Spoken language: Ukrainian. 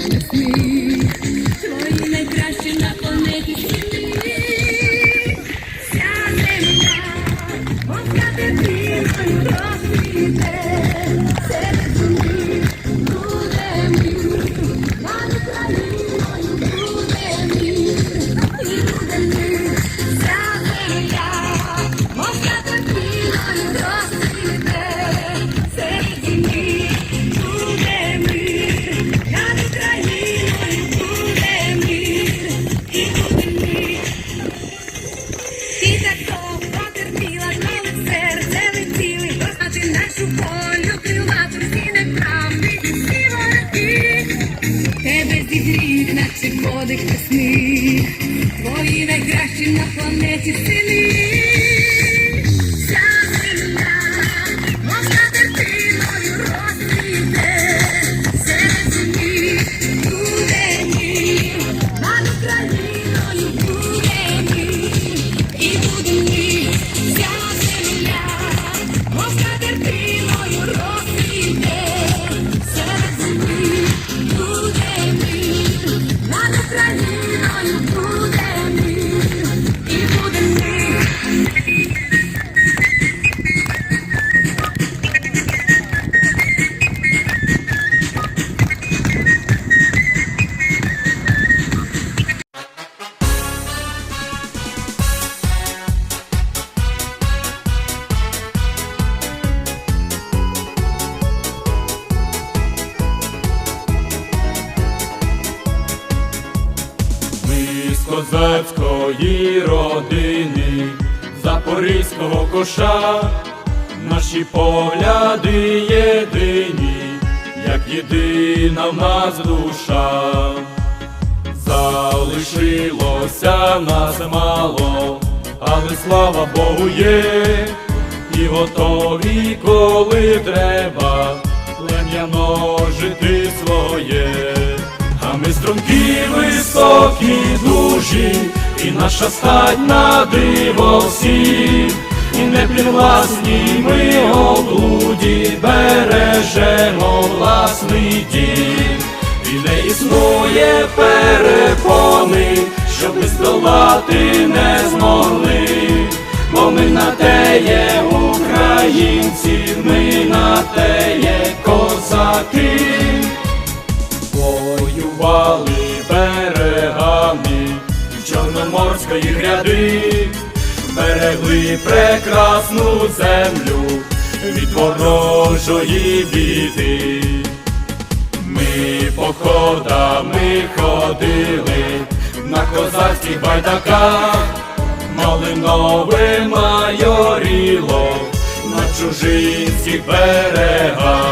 твої найкращі на подих та сміх, твої найкращі на планеті сини. Ми з козацької родини, запорізького коша, наші погляди єдині, як єдина в нас душа. Залишилося нас мало, але слава Богу є, і готові, коли треба, плем'яно жити своє. Струнки високі, дужі, і наша стать на диво всіх, і не при власній ми облуді бережемо власний дім. І не існує перепони, щоб ми здолати не змогли, бо ми на те є українці, Чорноморської гряди, берегли прекрасну землю від ворожої біди. Ми походами ходили на козацьких байдаках, малинове майоріло на чужинських берегах.